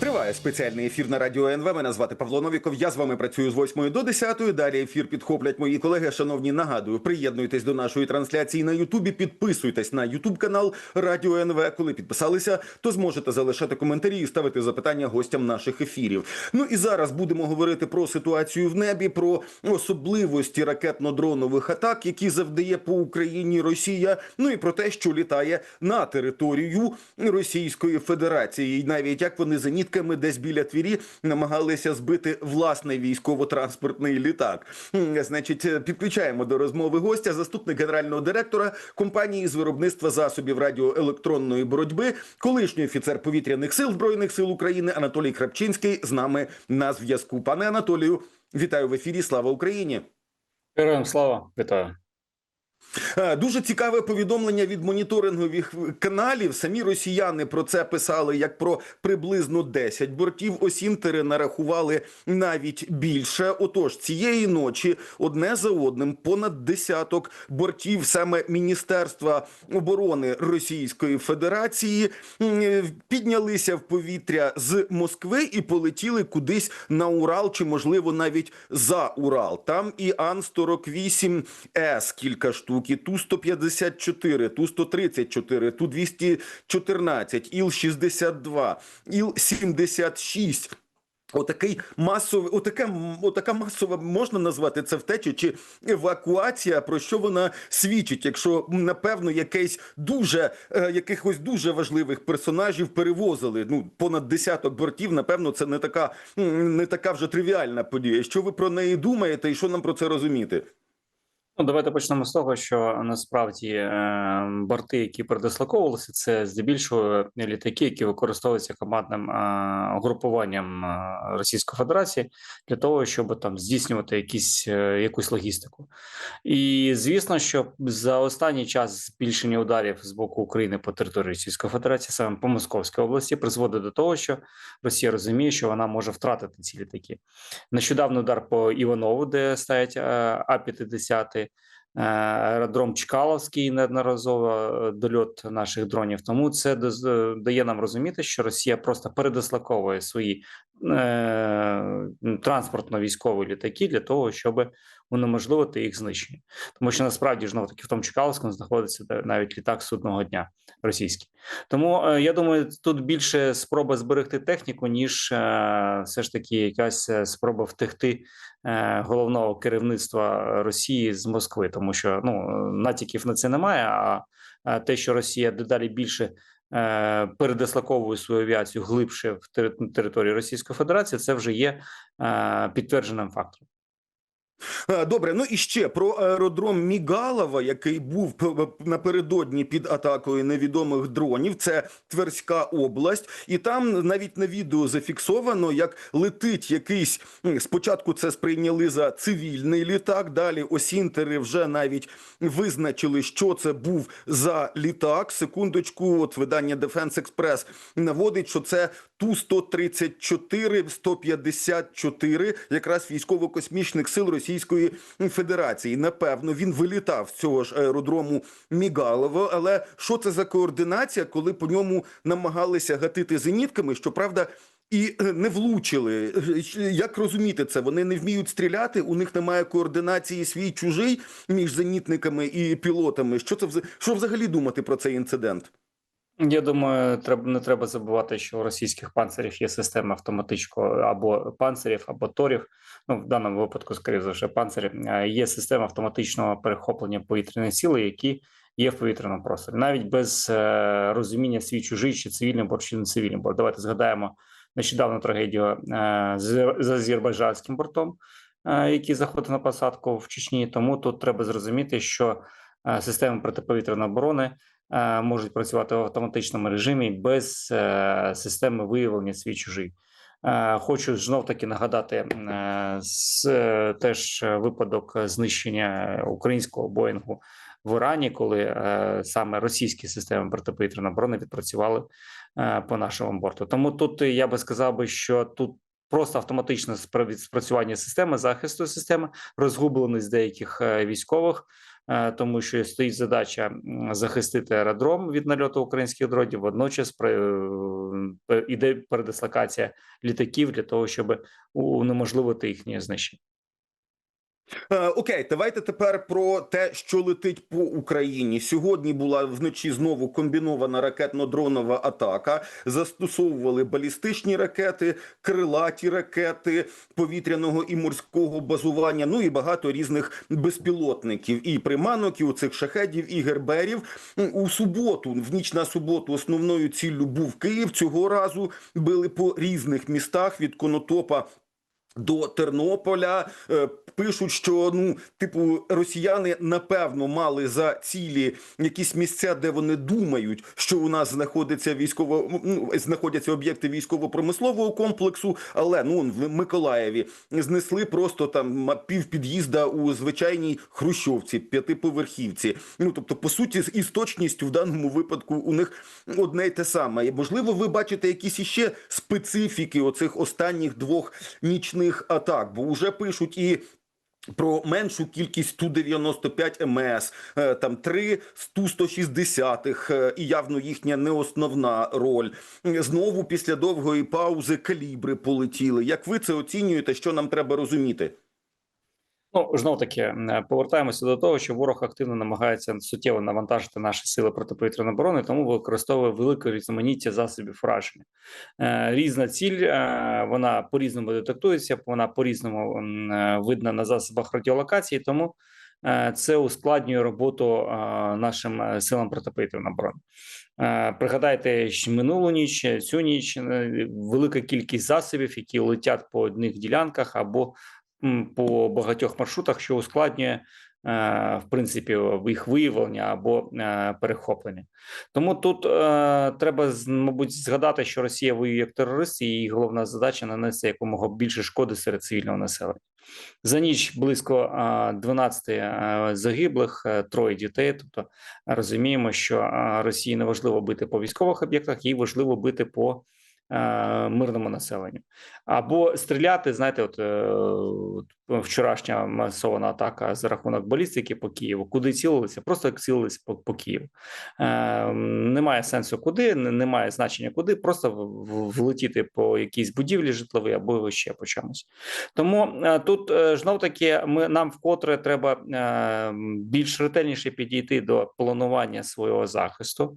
Триває спеціальний ефір на радіо НВ. Мене звати Павло Новіков. Я з вами працюю з 8 до 10. Далі ефір підхоплять мої колеги. Шановні, нагадую, приєднуйтесь до нашої трансляції на Ютубі. Підписуйтесь на Ютуб канал Радіо НВ. Коли підписалися, то зможете залишати коментарі і ставити запитання гостям наших ефірів. Ну і зараз будемо говорити про ситуацію в небі, про особливості ракетно-дронових атак, які завдає по Україні Росія. Ну і про те, що літає на територію Російської Федерації, і навіть як вони зенітками десь біля Твірі намагалися збити власний військово-транспортний літак. Значить, е, підключаємо до розмови гостя заступник генерального директора компанії з виробництва засобів радіоелектронної боротьби, колишній офіцер повітряних сил збройних сил України Анатолій Крапчинський з нами на зв'язку. Пане Анатолію, вітаю в ефірі. Слава Україні! Героям слава, вітаю. Е, Дуже цікаве повідомлення від моніторингових каналів. Самі росіяни про це писали як про приблизно 10 бортів. Осінтери нарахували навіть більше. Отож, цієї ночі одне за одним понад десяток бортів саме Міністерства оборони Російської Федерації е, піднялися в повітря з Москви і полетіли кудись на Урал, чи можливо навіть за Урал. Там і Ан-48С кілька штук, і Ту-154, Ту-134, Ту-214, Іл-62, Іл-76. Отакий масовий, отаке, отака масова можна назвати це втеча чи евакуація. Про що вона свідчить? Якщо напевно якийсь дуже е, якихось дуже важливих персонажів перевозили. Ну понад десяток бортів. Напевно, це не така не така вже тривіальна подія. Що ви про неї думаєте, і що нам про це розуміти? Ну, давайте почнемо з того, що насправді е, борти, які передислоковувалися, це здебільшого літаки, які використовуються командним е, групуванням е, Російської Федерації для того, щоб там здійснювати якісь якусь логістику. І звісно, що за останній час збільшення ударів з боку України по території Російської Федерації, саме по Московській області, призводить до того, що Росія розуміє, що вона може втратити ці літаки. Нещодавно удар по Іванову, де стоять е, А-50, е, аеродром Чкаловський, неодноразово е, дольот наших дронів. Тому це е, дає нам розуміти, що Росія просто передислоковує свої транспортно-військові літаки для того, щоб унеможливити їх знищення. Тому що насправді ж таки в тому Чкаловському знаходиться навіть літак судного дня російський. Тому е, я думаю, тут більше спроба зберегти техніку, ніж е, все ж таки якась е, спроба втекти е, головного керівництва Росії з Москви, тому що ну е, натяків на це немає. А е, те, що Росія дедалі більше е, передислоковує свою авіацію глибше в тери- територію Російської Федерації, це вже є е, підтвердженим фактом. Е, Добре, ну і ще про аеродром Мігалова, який був напередодні під атакою невідомих дронів. Це Тверська область, і там навіть на відео зафіксовано, як летить якийсь спочатку. Це сприйняли за цивільний літак. Далі осінтери вже навіть визначили, що це був за літак. Секундочку, от видання Defense Express наводить, що це Ту-134, 154, якраз військово-космічних сил Російської Федерації. Напевно, він вилітав з цього ж аеродрому Мігалово. Але що це за координація, коли по ньому намагалися гатити зенітками? Щоправда, і е, не влучили. Як розуміти це? Вони не вміють стріляти, у них немає координації свій чужий між зенітниками і пілотами. Що це що взагалі думати про цей інцидент? Я думаю, треба не треба забувати, що у російських панцирів є система автоматичного або панцирів, або торів. Ну в даному випадку, скоріше за все, панцирів е, є система автоматичного перехоплення повітряної сили, які є в повітряному просторі, навіть без е, розуміння свій чужий чи цивільний борт, чи не цивільний борт. Давайте згадаємо нещодавну трагедію е, з, з азербайджанським бортом, е, який заходив на посадку в Чечні. Тому тут треба зрозуміти, що е, системи протиповітряної оборони можуть працювати в автоматичному режимі без е, системи виявлення свій чужий. Е, Хочу знов таки нагадати е, з, е, теж е, випадок знищення українського Боїнгу в Ірані, коли е, саме російські системи протиповітряної оборони відпрацювали е, по нашому борту. Тому тут я би сказав би, що тут просто автоматичне спра- спрацювання системи захисту системи, розгубленість деяких е, військових е, тому що стоїть задача захистити аеродром від нальоту українських дронів. Водночас е, іде передислокація літаків для того, щоб унеможливити їхнє знищення. Е, Окей, давайте тепер про те, що летить по Україні. Сьогодні була вночі знову комбінована ракетно-дронова атака. Застосовували балістичні ракети, крилаті ракети повітряного і морського базування. Ну і багато різних безпілотників і приманок, і у цих шахедів, і герберів. У суботу, в ніч на суботу, основною ціллю був Київ. Цього разу били по різних містах від Конотопа до Тернополя Е, пишуть, що ну, типу, росіяни напевно мали за цілі якісь місця, де вони думають, що у нас знаходиться військово ну, знаходяться об'єкти військово-промислового комплексу. Але ну в Миколаєві знесли просто там пів під'їзда у звичайній хрущовці, п'ятиповерхівці. Ну тобто, по суті, з із точністю в даному випадку у них одне й те саме. Можливо, ви бачите якісь іще специфіки оцих останніх двох нічних атак, бо вже пишуть і. Про меншу кількість Ту-95 МС, е, там три Ту-160, е, і явно їхня не основна роль. Знову після довгої паузи калібри полетіли. Як ви це оцінюєте? Що нам треба розуміти? Ну знов таки е, повертаємося до того, що ворог активно намагається суттєво навантажити наші сили протиповітряної оборони, тому використовує велике різноманіття засобів враження. Е, Різна ціль е, вона по різному детектується, вона по різному видна на засобах радіолокації, тому це ускладнює роботу нашим силам протиповітряної оборони. Пригадайте що минулу ніч, цю ніч велика кількість засобів, які летять по одних ділянках або по багатьох маршрутах, що ускладнює е, в принципі їх виявлення або е, перехоплення. Тому тут е, треба мабуть згадати, що Росія воює як терорист, і її головна задача нанести якомога більше шкоди серед цивільного населення. За ніч близько е, 12 е, загиблих, троє дітей. Тобто розуміємо, що Росії не важливо бити по військових об'єктах, їй важливо бити по мирному населенню. Або стріляти, знаєте, от, е, от вчорашня масована атака за рахунок балістики по Києву. Куди цілилися? Просто цілилися по, по Києву. Е, немає сенсу куди, немає значення куди, просто влетіти по якійсь будівлі житловій або ще по чомусь. Тому е, тут е, знов таки ми нам вкотре треба е, більш ретельніше підійти до планування свого захисту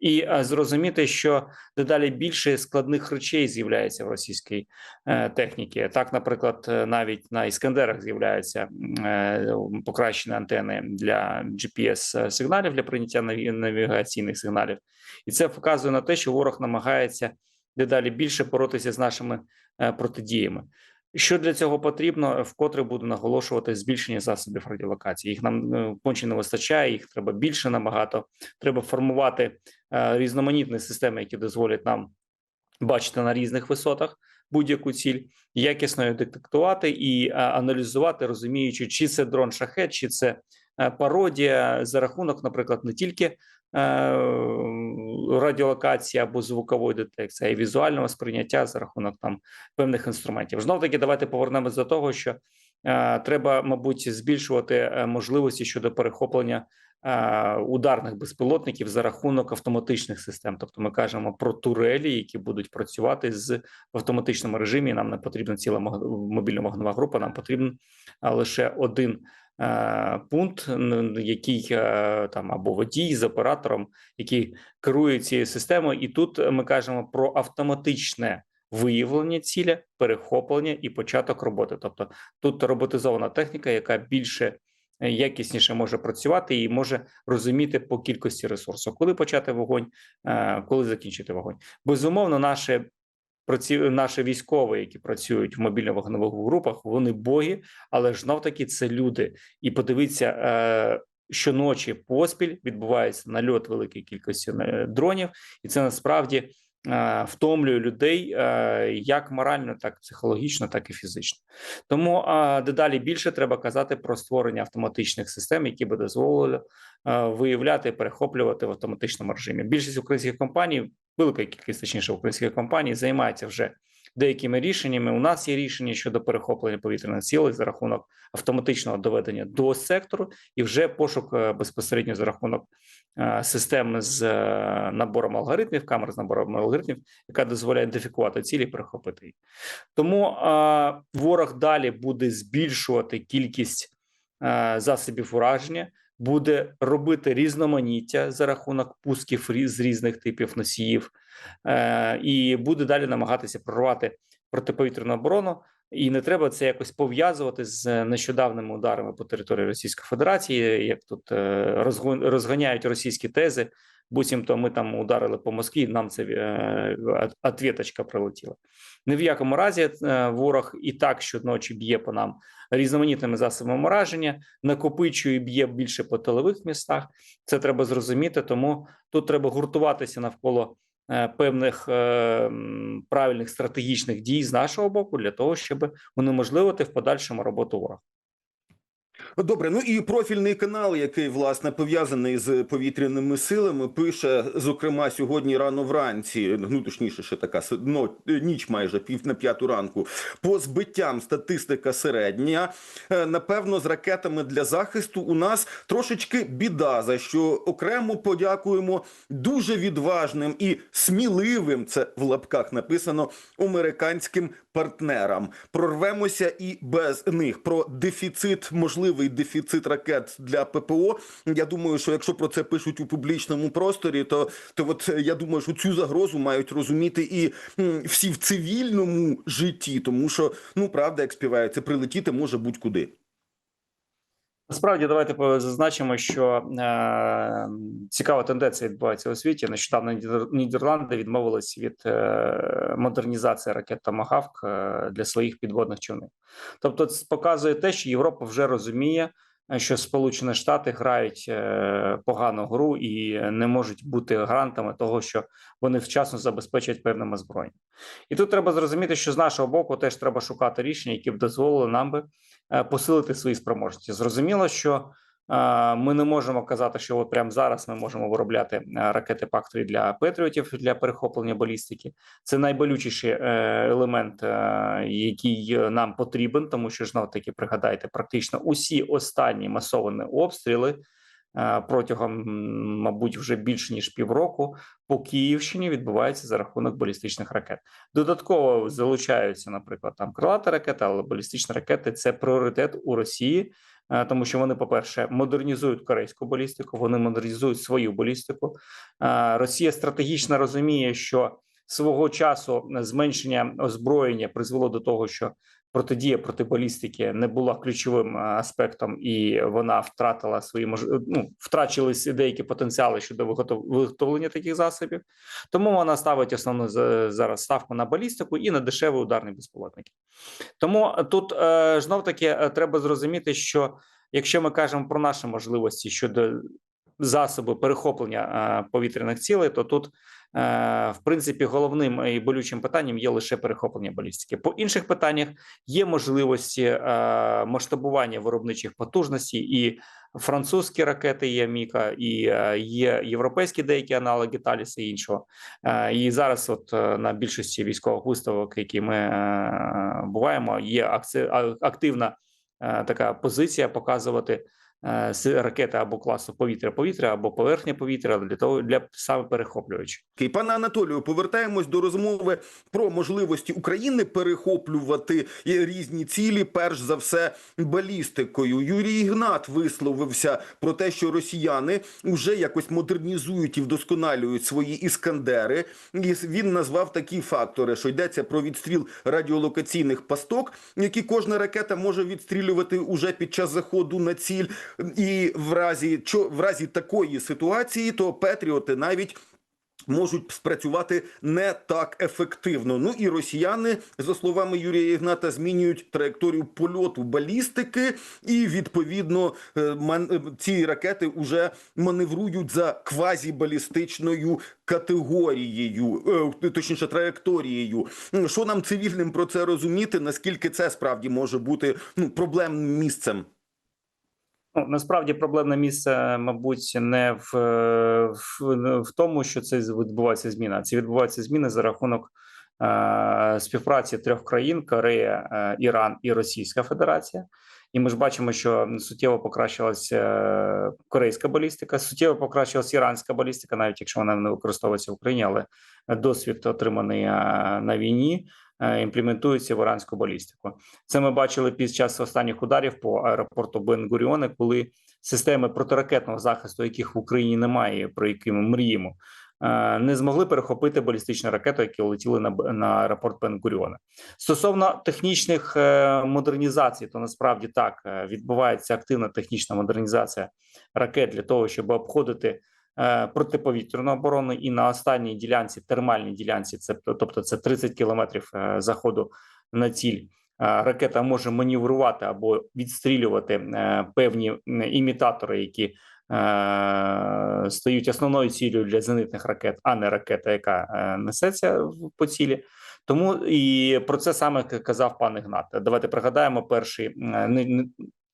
і е, зрозуміти, що дедалі більше складних речей з'являється в російській е, техніці. Так, наприклад, е, навіть на іскандерах з'являються е, покращені антени для GPS сигналів для прийняття навігаційних сигналів, і це вказує на те, що ворог намагається дедалі більше боротися з нашими е, протидіями. Що для цього потрібно, вкотре буду наголошувати збільшення засобів радіолокації. Їх нам е, конче не вистачає, їх треба більше набагато. Треба формувати е, різноманітні системи, які дозволять нам бачити на різних висотах будь-яку ціль, якісно її детектувати і аналізувати, розуміючи, чи це дрон шахет, чи це е, пародія за рахунок, наприклад, не тільки е, радіолокації або звукової детекції, а й візуального сприйняття за рахунок там певних інструментів. Знов таки, давайте повернемось до того, що е, треба, мабуть, збільшувати можливості щодо перехоплення ударних безпілотників за рахунок автоматичних систем. Тобто, ми кажемо про турелі, які будуть працювати з в автоматичному режимі. Нам не потрібна ціла мобільна вогнева група. Нам потрібен е, лише один. е, Пункт, який е, там або водій з оператором, який керує цією системою, і тут ми кажемо про автоматичне виявлення ціля, перехоплення і початок роботи. Тобто тут роботизована техніка, яка більше е, якісніше може працювати і може розуміти по кількості ресурсу, коли почати вогонь, е, коли закінчити вогонь. Безумовно, праці... наші військові, які працюють в мобільно-вогневих групах, вони боги, але ж знов таки це люди. І подивіться, е, щоночі поспіль відбувається нальот великої кількості е, дронів, і це насправді втомлює людей е, як морально, так і психологічно, так і фізично. Тому е, дедалі більше треба казати про створення автоматичних систем, які би дозволили е, виявляти і перехоплювати в автоматичному режимі. Більшість українських компаній, велика кількість точніше українських компаній, займається вже деякими рішеннями. У нас є рішення щодо перехоплення повітряних цілей за рахунок автоматичного доведення до сектору і вже пошук е, безпосередньо за рахунок е, системи з е, набором алгоритмів, камер з набором алгоритмів, яка дозволяє ідентифікувати цілі і перехопити їх. Тому ворог далі буде збільшувати кількість засобів ураження, буде робити різноманіття за рахунок пусків з різних типів носіїв, е, і буде далі намагатися прорвати протиповітряну оборону. І не треба це якось пов'язувати з нещодавними ударами по території Російської Федерації, як тут розгоняють розгон- розганяють російські тези. Буцімто ми там ударили по Москві, нам це е, ответочка прилетіла. Ні в якому разі е, ворог і так щоночі б'є по нам різноманітними засобами ураження, накопичує б'є більше по тилових містах. Це треба зрозуміти. Тому тут треба гуртуватися навколо е, певних правильних стратегічних дій з нашого боку для того, щоб унеможливити в подальшому роботу ворога. Добре, ну і профільний канал, який власне пов'язаний з повітряними силами, пише зокрема сьогодні рано вранці. Ну точніше, ще така ну, ніч майже пів на п'яту ранку. По збиттям статистика середня. Е, Напевно, з ракетами для захисту у нас трошечки біда. За що окремо подякуємо дуже відважним і сміливим. Це в лапках написано американським партнерам. Прорвемося і без них. Про дефіцит, можливий дефіцит ракет для ППО. Я думаю, що якщо про це пишуть у публічному просторі, то, то от е, я думаю, що цю загрозу мають розуміти і всі в цивільному житті, тому що ну правда, як співається, прилетіти може будь-куди. Насправді, давайте зазначимо, що е, цікава тенденція відбувається у світі. Нещодавно Нідерланди відмовились від е, модернізації ракет Томагавк е, для своїх підводних човнів. Тобто, це показує те, що Європа вже розуміє, що Сполучені Штати грають е, погану гру і не можуть бути гарантами того, що вони вчасно забезпечать певним озброєнням. І тут треба зрозуміти, що з нашого боку теж треба шукати рішення, які б дозволили нам би е, посилити свої спроможності. Зрозуміло, що ми не можемо казати, що от прямо зараз ми можемо виробляти е, ракети Пактові для Петріотів для перехоплення балістики. Це найболючіший е, елемент, е, який нам потрібен, тому що знов таки пригадайте, практично усі останні масовані обстріли. Протягом, мабуть, вже більше ніж півроку по Київщині відбуваються за рахунок балістичних ракет. Додатково залучаються, наприклад, там крилата ракета, але балістичні ракети це пріоритет у Росії, тому що вони, по-перше, модернізують корейську балістику, вони модернізують свою балістику. Е, Росія стратегічно розуміє, що свого часу зменшення озброєння призвело до того, що протидія проти балістики не була ключовим е, аспектом, і вона втратила свої мож... ну, втрачились деякі потенціали щодо виготов- виготовлення таких засобів. Тому вона ставить основну за- зараз ставку на балістику і на дешевий ударний безпілотники. Тому тут е, знов таки е, треба зрозуміти, що якщо ми кажемо про наші можливості щодо засоби перехоплення е, повітряних цілей, то тут, е, в принципі, головним і болючим питанням є лише перехоплення балістики. По інших питаннях є можливості е, масштабування виробничих потужностей і французькі ракети є Міка, і є європейські деякі аналоги Таліса і іншого. І зараз, от на більшості військових виставок, які ми буваємо, є активна така позиція показувати е, ракети або класу повітря-повітря, або поверхня повітря для того для саме перехоплювачів. Окей, Пане Анатолію, повертаємось до розмови про можливості України перехоплювати різні цілі, перш за все, балістикою. Юрій Ігнат висловився про те, що росіяни вже якось модернізують і вдосконалюють свої іскандери. І він назвав такі фактори, що йдеться про відстріл радіолокаційних пасток, які кожна ракета може відстрілювати уже під час заходу на ціль. І в разі в разі такої ситуації, то Петріоти навіть можуть спрацювати не так ефективно. Ну і росіяни, за словами Юрія Ігната, змінюють траєкторію польоту балістики, і відповідно е, е, ці ракети вже маневрують за квазібалістичною категорією, е, точніше траєкторією. Що нам цивільним про це розуміти? Наскільки це справді може бути ну проблемним місцем? Ну, насправді проблемне місце, мабуть, не в, е, в, в тому, що це відбувається зміна. Це відбуваються зміни за рахунок е, співпраці трьох країн: Корея, е, Іран і Російська Федерація. І ми ж бачимо, що суттєво покращилася е, корейська балістика, суттєво покращилася іранська балістика, навіть якщо вона не використовується в Україні, але досвід отриманий е, на війні. Е, Імплементується в іранську балістику. Це ми бачили під час останніх ударів по аеропорту Бен-Гуріоне, коли системи протиракетного захисту, яких в Україні немає, про які ми мріємо, е, не змогли перехопити балістичну ракету, які летіли на на аеропорт Бен-Гуріона. Стосовно технічних е, модернізацій, то насправді так відбувається активна технічна модернізація ракет для того, щоб обходити протиповітряну оборону, і на останній ділянці, термальній ділянці, це тобто це 30 кілометрів е, заходу на ціль. е, Ракета може маневрувати або відстрілювати е, певні імітатори, які е, стають основною цілею для зенитних ракет, а не ракета, яка е, несеться по цілі. Тому і про це саме казав пан Ігнат. Давайте пригадаємо перший е,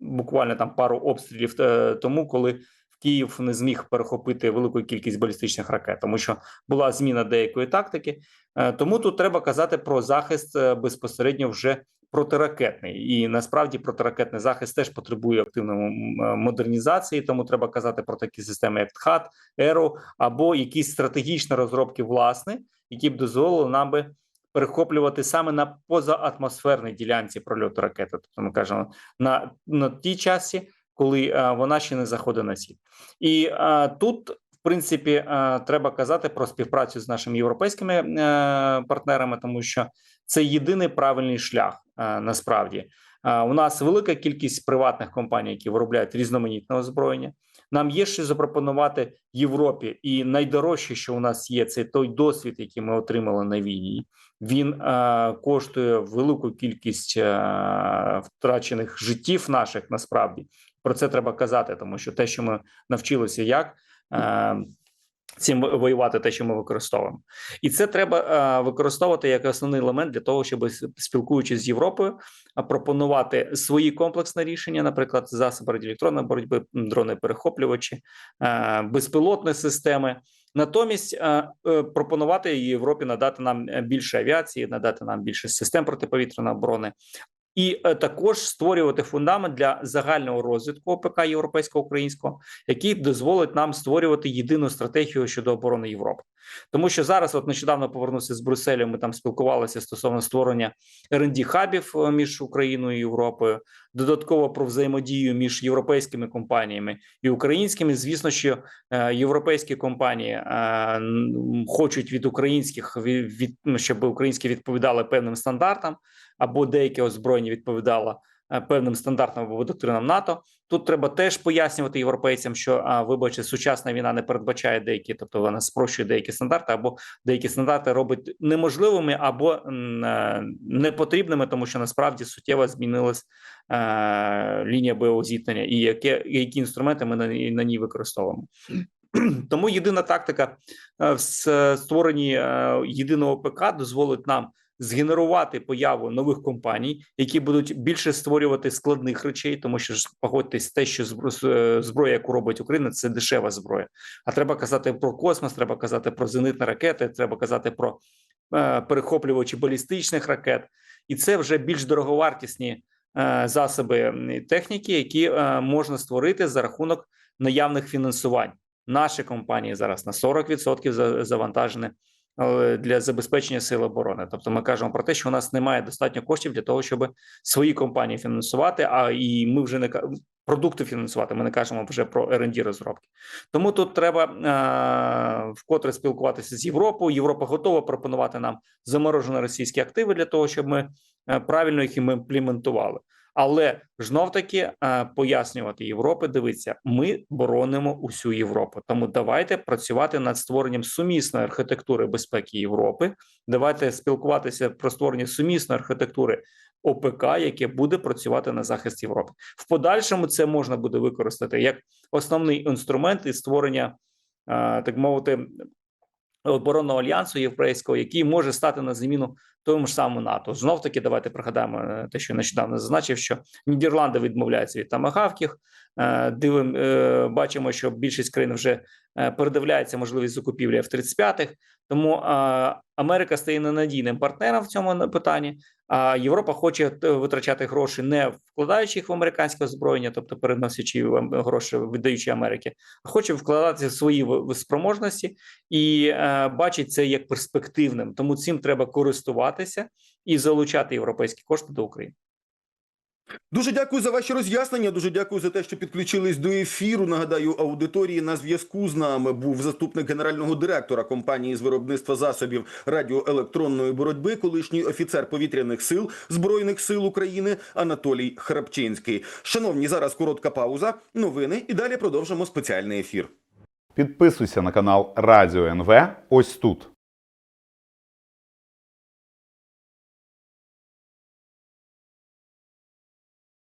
буквально там пару обстрілів е, тому, коли Київ не зміг перехопити велику кількість балістичних ракет, тому що була зміна деякої тактики. Е, Тому тут треба казати про захист е, безпосередньо вже протиракетний, і насправді протиракетний захист теж потребує активної е, модернізації. Тому треба казати про такі системи, як ТХАТ, ЕРО або якісь стратегічні розробки власне, які б дозволили нам би перехоплювати саме на позаатмосферній ділянці прольоту ракети. Тобто ми кажемо на, на тій часі, коли е, вона ще не заходить на ціль. І е, тут, в принципі, е, треба казати про співпрацю з нашими європейськими партнерами, тому що це єдиний правильний шлях насправді. У нас велика кількість приватних компаній, які виробляють різноманітне озброєння. Нам є що запропонувати Європі, і найдорожче, що у нас є, це той досвід, який ми отримали на війні. Він е, коштує велику кількість е, втрачених життів наших. Насправді про це треба казати, тому що те, що ми навчилися, як е, цим воювати, те, що ми використовуємо, і це треба е, використовувати як основний елемент для того, щоб спілкуючись з Європою, пропонувати свої комплексні рішення, наприклад, засоби радіоелектронної боротьби, дрони перехоплювачі, е, безпілотні системи. Натомість пропонувати Європі надати нам більше авіації, надати нам більше систем протиповітряної оборони. І е, також створювати фундамент для загального розвитку ОПК європейсько-українського, який дозволить нам створювати єдину стратегію щодо оборони Європи, тому що зараз, от нещодавно повернувся з Брюсселя. Ми там спілкувалися стосовно створення rd хабів е, між Україною і Європою, додатково про взаємодію між європейськими компаніями і українськими. Звісно, що е, європейські компанії хочуть від українських від ну, щоб українські відповідали певним стандартам, або деяке озброєння відповідало е, певним стандартам або доктринам НАТО. Тут треба теж пояснювати європейцям, що вибачте, сучасна війна не передбачає деякі, тобто вона спрощує деякі стандарти, або деякі стандарти робить неможливими або е, непотрібними, тому що насправді суттєво змінилась е, лінія бойового зіткнення, і яке які інструменти ми на, на ній використовуємо. Тому єдина тактика в створенні єдиного ПК дозволить нам згенерувати появу нових компаній, які будуть більше створювати складних речей, тому що погодьтесь, те, що е, зброя, яку робить Україна, це дешева зброя. А треба казати про космос, треба казати про зенитні ракети, треба казати про е, перехоплювачі балістичних ракет, і це вже більш дороговартісні е, засоби техніки, які можна створити за рахунок наявних фінансувань. Наші компанії зараз на 40% за- завантажені для забезпечення сил оборони. Тобто, ми кажемо про те, що у нас немає достатньо коштів для того, щоб свої компанії фінансувати. А і ми вже не продукти фінансувати. Ми не кажемо вже про R&D розробки. Тому тут треба е, вкотре спілкуватися з Європою. Європа готова пропонувати нам заморожені російські активи для того, щоб ми е, правильно їх імплементували. Але знов таки е, пояснювати Європи. Дивіться, ми боронимо усю Європу. Тому давайте працювати над створенням сумісної архітектури безпеки Європи. Давайте спілкуватися про створення сумісної архітектури ОПК, яке буде працювати на захист Європи. В подальшому це можна буде використати як основний інструмент із створення, е, так мовити, оборонного альянсу європейського, який може стати на заміну тому ж самому НАТО. Знов таки, давайте пригадаємо е, те, що нещодавно зазначив, що Нідерланди відмовляються від тамагавків, Е, Дивим, е, бачимо, що більшість країн вже передивляється можливість закупівлі F-35. Тому Америка стає ненадійним партнером в цьому питанні. А Європа хоче витрачати гроші, не вкладаючи їх в американське озброєння, тобто переносячи гроші, віддаючи Америки, а хоче вкладати свої спроможності і бачить це як перспективним. Тому цим треба користуватися і залучати європейські кошти до України. Дуже дякую за ваші роз'яснення. Дуже дякую за те, що підключились до ефіру. Нагадаю, аудиторії на зв'язку з нами був заступник генерального директора компанії з виробництва засобів радіоелектронної боротьби, колишній офіцер повітряних сил збройних сил України Анатолій Храпчинський. Шановні, зараз коротка пауза. Новини і далі продовжимо спеціальний ефір. Підписуйся на канал Радіо НВ ось тут.